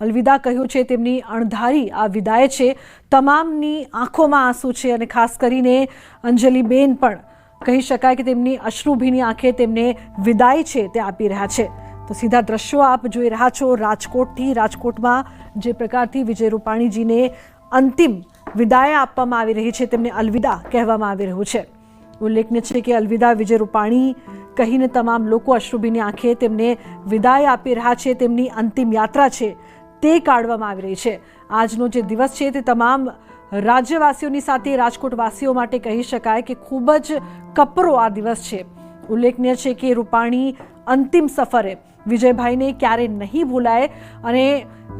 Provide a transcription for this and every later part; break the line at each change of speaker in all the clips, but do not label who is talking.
અલવિદા કહ્યું છે, તેમની અણધારી આ વિદાય છે. તમામની આંખોમાં આંસુ છે અને ખાસ કરીને અંજલિબેન પણ. કહી શકાય કે તેમની અશ્રુભીની આંખે તેમને વિદાય છે, તે આપી રહ્યા છે. તો સીધા દ્રશ્યો આપ જોઈ રહ્યા છો, રાજકોટથી રાજકોટમાં જે પ્રકારથી વિજય રૂપાણીજીને અંતિમ વિદાય આપવામાં આવી રહી છે, તેમને અલવિદા કહેવામાં આવી રહ્યું છે. ઉલ્લેખનીય છે કે અલવિદા વિજય રૂપાણી કહીને તમામ લોકો અશ્રુભીની આંખે તેમને વિદાય આપી રહ્યા છે, તેમની અંતિમ યાત્રા છે, તે કાઢવામાં આવી રહી છે. આજનો જે દિવસ છે તે તમામ રાજ્યવાસીઓની સાથે, રાજકોટવાસીઓ માટે કહી શકાય કે ખૂબ જ કપરો આ દિવસ છે. ઉલ્લેખનીય છે કે રૂપાણી અંતિમ સફરે વિજયભાઈને ક્યારે નહીં ભૂલાય અને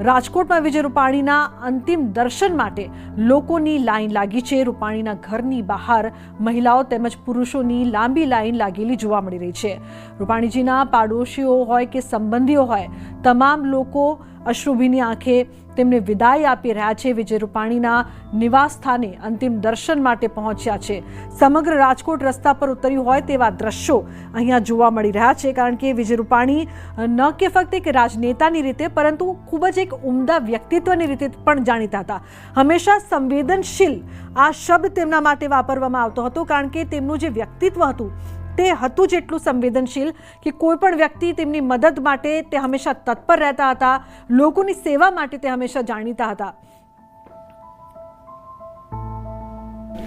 રાજકોટમાં વિજય રૂપાણીના અંતિમ દર્શન માટે લોકોની લાઈન લાગી છે. રૂપાણીના ઘરની બહાર મહિલાઓ તેમજ પુરુષોની લાંબી લાઈન લાગેલી જોવા મળી રહી છે. રૂપાણીજીના પાડોશીઓ હોય કે સંબંધીઓ હોય, તમામ લોકો અશ્રુભીની આંખે તેમને વિદાય આપી રહ્યા છે. વિજય રૂપાણીના નિવાસ સ્થાને અંતિમ દર્શન માટે પહોંચ્યા છે. સમગ્ર રાજકોટ રસ્તા પર ઉતર્યું હોય તેવા દ્રશ્યો અહીંયા જોવા મળી રહ્યા છે. કારણ કે વિજય રૂપાણી ન કે ફક્ત એક રાજનેતાની રીતે, પરંતુ ખૂબ જ એક ઉમદા વ્યક્તિત્વની રીતે પણ જાણીતા હતા. હંમેશા સંવેદનશીલ આ શબ્દ તેમના માટે વાપરવામાં આવતો હતો, કારણ કે તેમનું જે વ્યક્તિત્વ હતું તે હતું જ એટલું સંવેદનશીલ કે કોઈ પણ વ્યક્તિ તેમની મદદ માટે તે હંમેશા તત્પર રહેતા હતા, લોકોની સેવા માટે તે હંમેશા જાણીતા હતા.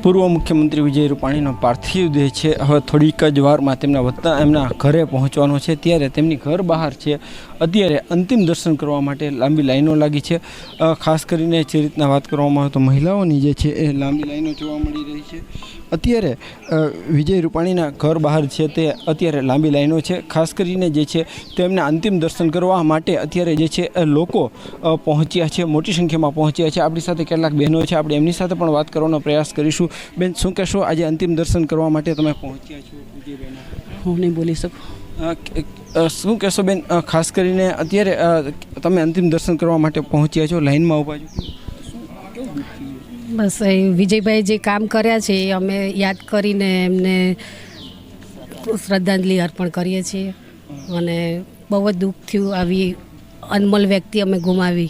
પૂર્વ મુખ્યમંત્રી વિજય રૂપાણીનો પાર્થિવ દેહ છે. હવે થોડીક જ વારમાં તેમના વતન એમના ઘરે પહોંચવાનો છે. ત્યારે તેમની ઘર બહાર છે. અત્યારે અંતિમ દર્શન કરવા માટે લાંબી લાઈનો લાગી છે. ખાસ કરીને જે રીતના વાત કરવામાં આવે તો મહિલાઓની જે છે એ લાંબી લાઈનો જોવા મળી રહી છે. અત્યારે વિજય રૂપાણીના ઘર બહાર છે તે અત્યારે લાંબી લાઈનો છે. ખાસ કરીને જે છે તેમના અંતિમ દર્શન કરવા માટે અત્યારે જે છે લોકો પહોંચ્યા છે, મોટી સંખ્યામાં પહોંચ્યા છે. આપણી સાથે કેટલાક બહેનો છે, આપણે એમની સાથે પણ વાત કરવાનો પ્રયાસ કરીશું. બેન, શું કહેશો? આજે અંતિમ દર્શન કરવા માટે તમે પહોંચ્યા છો
હું નહીં બોલી શકું.
શું કહેશો બેન? ખાસ કરીને અત્યારે તમે અંતિમ દર્શન કરવા માટે પહોંચ્યા છો લાઈનમાં ઊભા છો.
બસ, એ વિજયભાઈ જે કામ કર્યા છે, એ અમે યાદ કરીને એમને શ્રદ્ધાંજલિ અર્પણ કરીએ છીએ. અને બહુ જ દુઃખ થયું આવી અનમોલ વ્યક્તિ અમે ગુમાવી.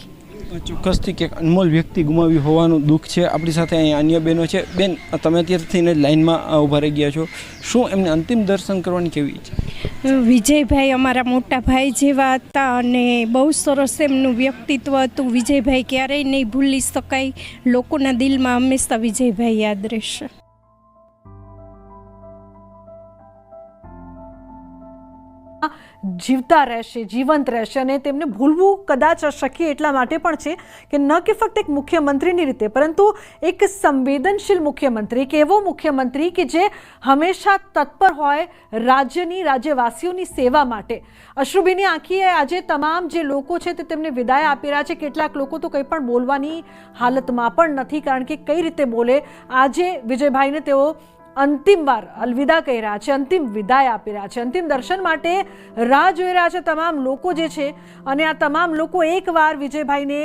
ચોક્કસથી કે અનમોલ વ્યક્તિ ગુમાવી હોવાનું દુઃખ છે. આપણી સાથે અહીંયા અન્ય બહેનો છે. બેન તમે અત્યારથી જ લાઈનમાં ઊભા રહી ગયા છો. શું એમને અંતિમ દર્શન કરવાની કેવી ઈચ્છા
વિજયભાઈ અમારા મોટા ભાઈ જેવા હતા અને બહુ સરસ એમનું વ્યક્તિત્વ હતું. વિજયભાઈ ક્યારેય નહીં ભૂલી શકાય. લોકોના દિલમાં હંમેશા વિજયભાઈ યાદ રહેશે.
જીવતા રહેશે, જીવંત રહેશે અને તેમને ભૂલવું કદાચ અશક્ય એટલા માટે પણ છે કે ન કે ફક્ત એક મુખ્યમંત્રીની રીતે, પરંતુ એક સંવેદનશીલ મુખ્યમંત્રી કે એવો મુખ્યમંત્રી કે જે હંમેશા તત્પર હોય રાજ્યની, રાજ્યવાસીઓની સેવા માટે. અશ્રુબીની આંખીએ આજે તમામ જે લોકો છે તે તેમને વિદાય આપી રહ્યા છે. કેટલાક લોકો તો કંઈ પણ બોલવાની હાલતમાં પણ નથી, કારણ કે કઈ રીતે બોલે? આજે વિજયભાઈને તેઓ અંતિમ વાર અલવિદા કહી રહ્યા છે, અંતિમ વિદાય આપી રહ્યા છે. અંતિમ દર્શન માટે રાહ જોઈ રહ્યા છે તમામ લોકો જે છે અને આ તમામ લોકો એકવાર વિજયભાઈને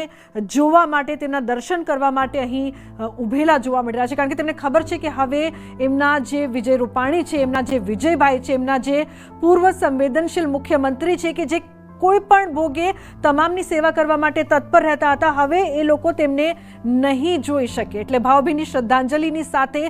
જોવા માટે, તેમના દર્શન કરવા માટે અહીં ઊભેલા જોવા મળી રહ્યા છે. કારણ કે તેમને ખબર છે કે હવે એમના જે વિજય રૂપાણી છે, એમના જે વિજયભાઈ છે, એમના જે પૂર્વ સંવેદનશીલ મુખ્યમંત્રી છે કે જે કોઈ પણ ભોગે તમામની સેવા કરવા માટે તત્પર રહેતા હતા, હવે એ લોકો તેમને નહીં જોઈ શકે. એટલે ભાવભીની શ્રદ્ધાંજલિની સાથે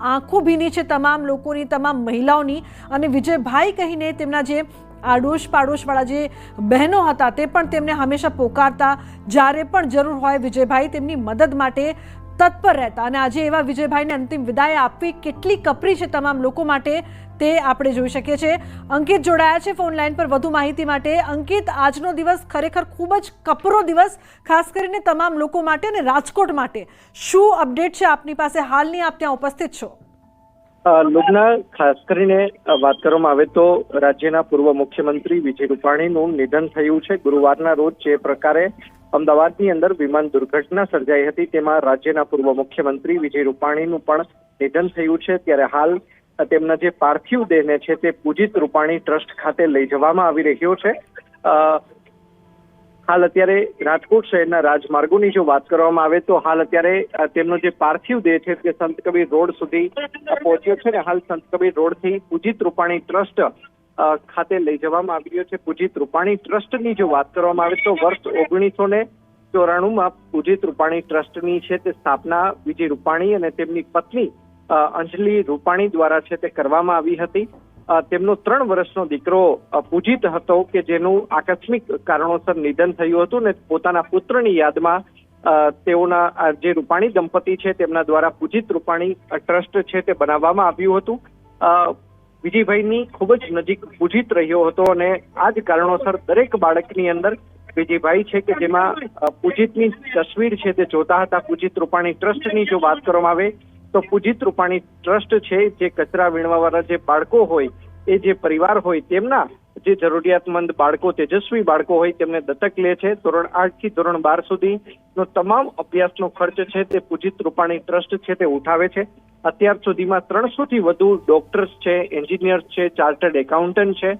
આંખો ભીની છે તમામ લોકોની, તમામ મહિલાઓની. અને વિજયભાઈ કહીને તેમના જે આડોશ પાડોશવાળા જે બહેનો હતા, તે પણ તેમને હંમેશા પોકારતા. જ્યારે પણ જરૂર હોય વિજયભાઈ તેમની મદદ માટે તત્પર રહેતા. અને આજે એવા વિજયભાઈને અંતિમ વિદાય આપવી કેટલી કપરી છે તમામ લોકો માટે તે આપણે જોઈ શકીએ છીએ. અંકિત જોડાયા છે ફોન લાઈન પર વધુ માહિતી માટે. અંકિત, આજનો દિવસ ખરેખર ખૂબ જ કપરો દિવસ, ખાસ કરીને તમામ લોકો માટે અને રાજકોટ માટે. શું અપડેટ છે આપની પાસે? હાલની આપ ત્યાં ઉપસ્થિત છો.
અ, લુબના ખાસ કરીને વાત કરવામાં આવે તો રાજ્યના પૂર્વ મુખ્યમંત્રી વિજય રૂપાણીનું નિધન થયું છે. ગુરુવારના રોજ જે પ્રકારે અમદાવાદની અંદર વિમાન દુર્ઘટના સર્જાઈ હતી તેમાં રાજ્યના પૂર્વ મુખ્યમંત્રી વિજય રૂપાણીનું પણ નિધન થયું છે. ત્યારે હાલ તેમના જે પાર્થિવ દેહને છે તે પૂજિત રૂપાણી ટ્રસ્ટ ખાતે લઈ જવામાં આવી રહ્યો છે. અ, હાલ અત્યારે રાજકોટ શહેરના રાજમાર્ગોની જો વાત કરવામાં આવે તો હાલ અત્યારે તેમનો જે પાર્થિવ દેહ છે તે સંત કબીર રોડ સુધી પહોંચ્યો છે ને હાલ સંત કબીર રોડથી પૂજિત રૂપાણી ટ્રસ્ટ ખાતે લઈ જવામાં આવી રહ્યો છે. પૂજિત રૂપાણી ટ્રસ્ટની જો વાત કરવામાં આવે તો વર્ષ ઓગણીસો ને ચોરાણુંમાં પૂજિત રૂપાણી ટ્રસ્ટની છે તે સ્થાપના વિજય રૂપાણી અને તેમની પત્ની અંજલિ રૂપાણી દ્વારા છે તે કરવામાં આવી હતી. તેમનો ત્રણ વર્ષનો દીકરો પૂજિત હતો કે જેનું આકસ્મિક કારણોસર નિધન થયું હતું ને પોતાના પુત્રની યાદમાં તેઓના જે રૂપાણી દંપતી છે તેમના દ્વારા પૂજિત રૂપાણી ટ્રસ્ટ છે તે બનાવવામાં આવ્યું હતું. વિજયભાઈની ખૂબ જ નજીક પૂજિત રહ્યો હતો અને આ જ કારણોસર દરેક બાળકની અંદર વિજયભાઈ છે કે જેમાં પૂજિતની તસવીર છે તે જોતા હતા. પૂજિત રૂપાણી ટ્રસ્ટની જો વાત કરવામાં આવે તો પૂજિત રૂપાણી ટ્રસ્ટ છે, જે કચરા વીણવાવાળા જે બાળકો હોય, એ જે પરિવાર હોય, તેમના જે જરૂરિયાતમંદ બાળકો, તેજસ્વી બાળકો હોય, તેમને દત્તક લે છે. ધોરણ આઠથી ધોરણ બાર સુધીનો તમામ અભ્યાસનો ખર્ચ છે, તે પૂજિત રૂપાણી ટ્રસ્ટ છે, તે ઉઠાવે છે. અત્યાર સુધીમાં ત્રણસો થી વધુ ડોક્ટર્સ છે, એન્જિનિયર્સ છે, ચાર્ટર્ડ એકાઉન્ટન્ટ છે.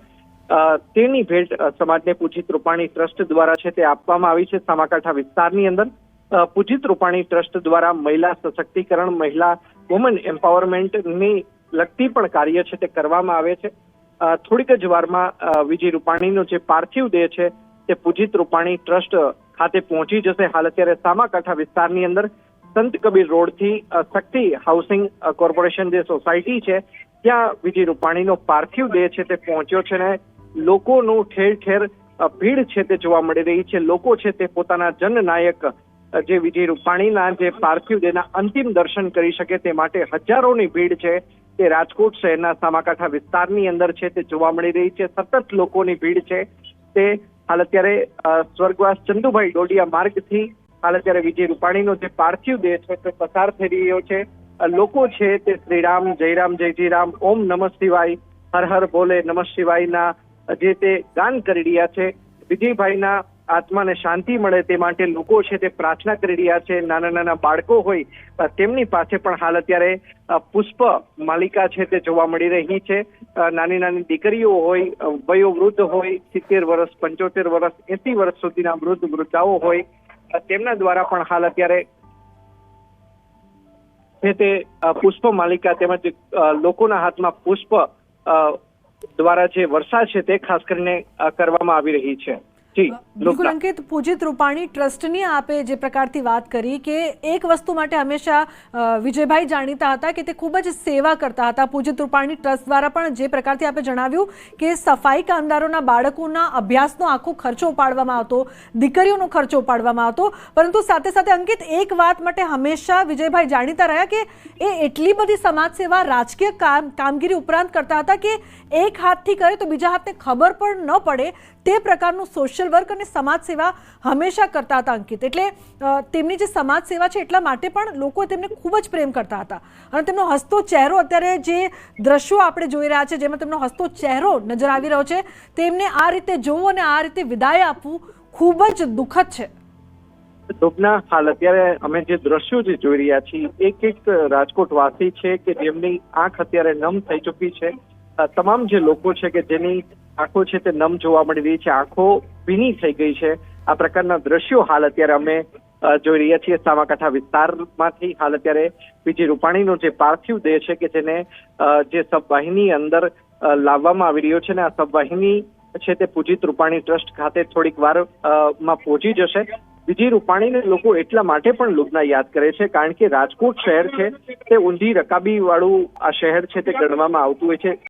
તેની ભેટ સમાજને પૂજિત રૂપાણી ટ્રસ્ટ દ્વારા છે, તે આપવામાં આવી છે સામાકાંઠા વિસ્તારની અંદર. પૂજિત રૂપાણી ટ્રસ્ટ દ્વારા મહિલા સશક્તિકરણ, મહિલા વુમન એમ્પાવરમેન્ટની લગતી પણ કાર્ય છે તે કરવામાં આવે છે. થોડીક જ વારમાં વિજય રૂપાણીનો જે પાર્થિવ દેહ છે તે પૂજિત રૂપાણી ટ્રસ્ટ ખાતે પહોંચી જશે. હાલ અત્યારે સામાકાંઠા વિસ્તારની અંદર સંત કબીર રોડથી શક્તિ હાઉસિંગ કોર્પોરેશન જે સોસાયટી છે, ત્યાં વિજય રૂપાણીનો પાર્થિવ દેહ છે તે પહોંચ્યો છે ને લોકોનું ઠેર ઠેર ભીડ છે તે જોવા મળી રહી છે. લોકો છે તે પોતાના જનનાયક જે વિજય રૂપાણીના જે પાર્થિવ દેહના અંતિમ દર્શન કરી શકે તે માટે હજારોની ભીડ છે. તે રાજકોટ શહેરના સામાકાંઠા વિસ્તારની અંદર છે, તે જોવા મળી રહી છે. સતત લોકોની ભીડ છે. તે હાલ અત્યારે સ્વર્ગવાસ ચંદુભાઈ ડોડિયા માર્ગથી હાલ અત્યારે વિજય રૂપાણીનો જે પાર્થિવ દેહ છે તે પસાર થઈ રહ્યો છે. લોકો છે તે શ્રીરામ, જયરામ, જય જય રામ ઓમ નમઃ શિવાય, હર હર બોલે નમઃ શિવાયના જે તે ગાન કરી રહ્યા છે. વિજયભાઈના આત્માને શાંતિ મળે તે માટે લોકો છે તે પ્રાર્થના કરી રહ્યા છે. નાના નાના બાળકો હોય તેમની પાસે પણ હાલ અત્યારે પુષ્પ માલિકા છે તે જોવા મળી રહી છે. નાની નાની દીકરીઓ હોય વયોવૃદ્ધ હોય, સિત્તેર વર્ષ, પંચોતેર વર્ષ, એસી વર્ષ સુધીના વૃદ્ધ વૃદ્ધાઓ હોય તેમના દ્વારા પણ હાલ અત્યારે તે પુષ્પ માલિકા તેમજ લોકોના હાથમાં પુષ્પ દ્વારા જે વર્ષા છે તે ખાસ કરીને કરવામાં આવી રહી છે.
બિલકુલ અંકિત, પૂજિત રૂપાણી ટ્રસ્ટની આપે જે પ્રકારથી વાત કરી કે એક વસ્તુ માટે હંમેશા વિજયભાઈ જાણીતા હતા કે તે ખૂબ જ સેવા કરતા હતા. પૂજિત રૂપાણી ટ્રસ્ટ દ્વારા પણ જે પ્રકારથી આપે જણાવ્યું કે સફાઈ કામદારોના બાળકોના અભ્યાસનો આખો ખર્ચો ઉપાડવામાં આવતો, દીકરીઓનો ખર્ચો ઉપાડવામાં આવતો. પરંતુ સાથે સાથે અંકિત એક વાત માટે હંમેશા વિજયભાઈ જાણીતા રહ્યા કે એ એટલી બધી સમાજ સેવા રાજકીય કામ, કામગીરી ઉપરાંત કરતા હતા કે એક હાથથી કરે તો બીજા હાથને ખબર પણ ન પડે. તે પ્રકારનું સોશિયલ વર્ક અને સમાજ સેવા હંમેશા કરતા હતા, અંકિત. એટલે તેમની જે સમાજ સેવા છે એટલા માટે પણ લોકો તેમને ખૂબ જ પ્રેમ કરતા હતા. અને તેમનો હસતો ચહેરો અત્યારે જે દ્રશ્યો આપણે જોઈ રહ્યા છે, જેમાં તેમનો હસતો ચહેરો નજર આવી રહ્યો છે, તેમને આ રીતે જોવું અને આ રીતે વિદાય આપવું ખૂબ જ દુઃખદ છે.
શોભના, હાલ અત્યારે અમે જે દ્રશ્યો જે જોઈ રહ્યા છીએ, એક એક રાજકોટ વાસી છે કે જેમની આંખ અત્યારે નમ થઈ ચૂકી છે. તમામ જે લોકો છે કે જેની આંખો છે તે નમ જોવા મળી રહી છે. આંખો ભીની થઈ ગઈ છે. આ પ્રકારના દ્રશ્યો હાલ અત્યારે અમે જોઈ રહ્યા છીએ. સામાકાંઠા વિસ્તારમાંથી હાલ અત્યારે વિજય રૂપાણીનો જે પાર્થિવ દેહ છે કે જેને જે સબવાહિની અંદર લાવવામાં આવી રહ્યો છે ને આ સબવાહિની છે તે પૂજિત રૂપાણી ટ્રસ્ટ ખાતે થોડીક વારમાં પહોંચી જશે. વિજય રૂપાણીને લોકો એટલા માટે પણ લુભના યાદ કરે છે કારણ કે રાજકોટ શહેર છે તે ઊંધી રકાબી વાળું આ શહેર છે તે ગણવામાં આવતું હોય છે.